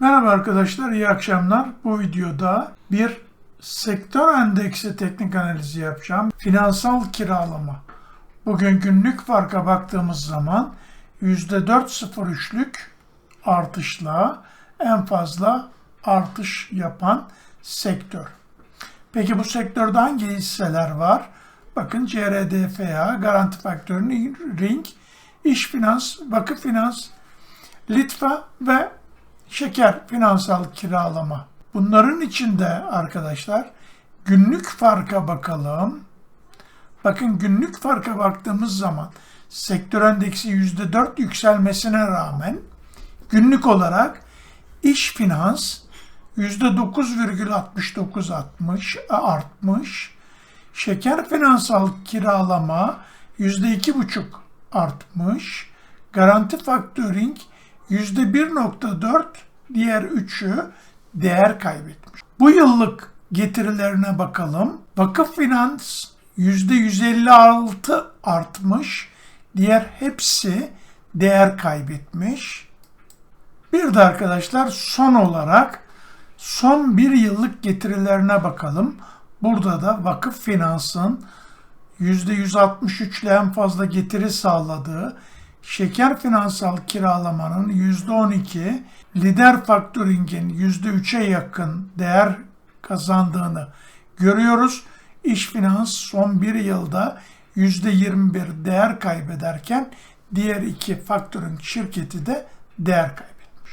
Merhaba arkadaşlar, iyi akşamlar. Bu videoda bir sektör endeksi teknik analizi yapacağım. Finansal kiralama. Bugün günlük farka baktığımız zaman %4.03'lük artışla en fazla artış yapan sektör. Peki bu sektörde hangi hisseler var? Bakın CRDFA, Garanti Faktörü, Ring, İş Finans, Vakıf Finans, Litfa ve şeker finansal kiralama. Bunların içinde arkadaşlar günlük farka bakalım. Bakın günlük farka baktığımız zaman sektör endeksi %4 yükselmesine rağmen günlük olarak iş finans %9,69 artmış. Şeker finansal kiralama %2,5 artmış. Garanti faktöring %1.4 diğer üçü değer kaybetmiş. Bu yıllık getirilerine bakalım. Vakıf Finans %156 artmış. Diğer hepsi değer kaybetmiş. Bir de arkadaşlar son olarak son bir yıllık getirilerine bakalım. Burada da Vakıf Finans'ın %163 ile en fazla getiri sağladığı şeker finansal kiralamanın %12, lider faktöringin %3'e yakın değer kazandığını görüyoruz. İş finans son bir yılda %21 değer kaybederken diğer iki faktöring şirketi de değer kaybetmiş.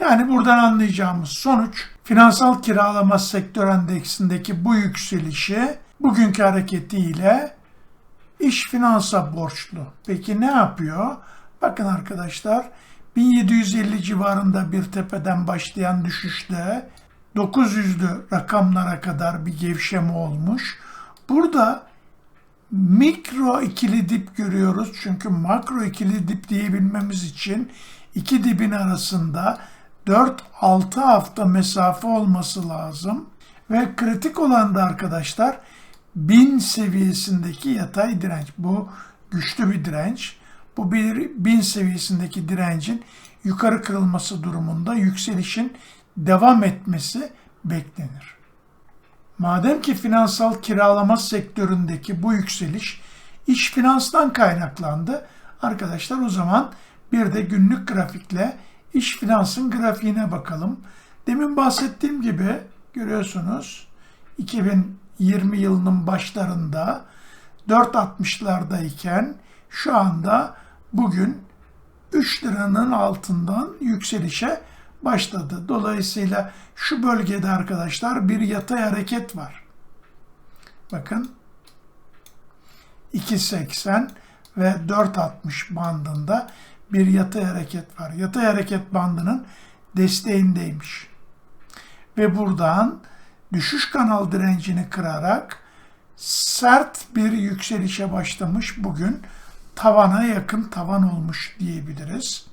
Yani buradan anlayacağımız sonuç finansal kiralama sektör endeksindeki bu yükselişi bugünkü hareketiyle İş finansa borçlu. Peki ne yapıyor? Bakın arkadaşlar 1750 civarında bir tepeden başlayan düşüşte 900'lü rakamlara kadar bir gevşeme olmuş. Burada mikro ikili dip görüyoruz. Çünkü makro ikili dip diyebilmemiz için iki dibin arasında 4-6 hafta mesafe olması lazım. Ve kritik olan da arkadaşlar 1000 seviyesindeki yatay direnç. Bu güçlü bir direnç. Bu bir 1000 seviyesindeki direncin yukarı kırılması durumunda yükselişin devam etmesi beklenir. Madem ki finansal kiralama sektöründeki bu yükseliş iş finanstan kaynaklandı. Arkadaşlar o zaman bir de günlük grafikle iş finansın grafiğine bakalım. Demin bahsettiğim gibi görüyorsunuz 2000 20 yılının başlarında 4.60'lardayken şu anda bugün 3 liranın altından yükselişe başladı. Dolayısıyla şu bölgede arkadaşlar bir yatay hareket var. Bakın 2.80 ve 4.60 bandında bir yatay hareket var. Yatay hareket bandının desteğindeymiş. Ve buradan düşüş kanal direncini kırarak sert bir yükselişe başlamış bugün tavana yakın tavan olmuş diyebiliriz.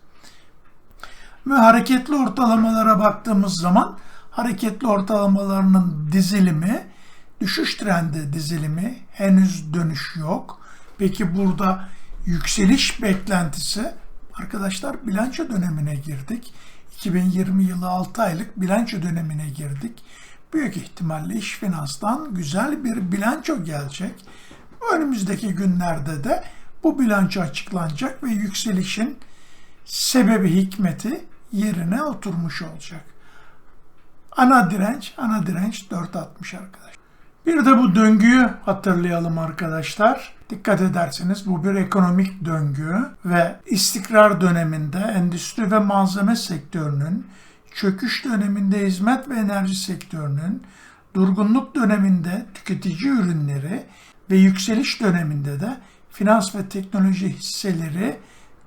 Ve hareketli ortalamalara baktığımız zaman hareketli ortalamalarının dizilimi, düşüş trendi dizilimi henüz dönüş yok. Peki burada yükseliş beklentisi arkadaşlar bilanço dönemine girdik. 2020 yılı 6 aylık bilanço dönemine girdik büyük ihtimalle iş finanstan güzel bir bilanço gelecek. Önümüzdeki günlerde de bu bilanço açıklanacak ve yükselişin sebebi hikmeti yerine oturmuş olacak. Ana direnç, ana direnç 4.60 arkadaşlar. Bir de bu döngüyü hatırlayalım arkadaşlar. Dikkat ederseniz bu bir ekonomik döngü ve istikrar döneminde endüstri ve malzeme sektörünün çöküş döneminde hizmet ve enerji sektörünün, durgunluk döneminde tüketici ürünleri ve yükseliş döneminde de finans ve teknoloji hisseleri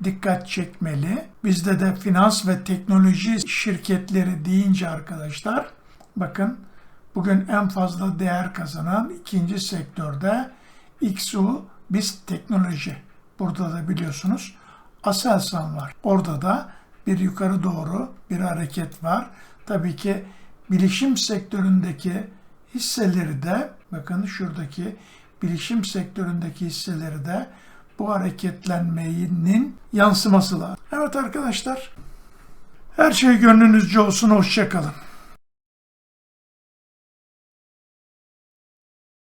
dikkat çekmeli. Bizde de finans ve teknoloji şirketleri deyince arkadaşlar bakın bugün en fazla değer kazanan ikinci sektörde XU biz teknoloji. Burada da biliyorsunuz Aselsan var. Orada da bir yukarı doğru bir hareket var. Tabii ki bilişim sektöründeki hisseleri de bakın şuradaki bilişim sektöründeki hisseleri de bu hareketlenmenin yansıması lazım. Evet arkadaşlar. Her şey gönlünüzce olsun. Hoşçakalın.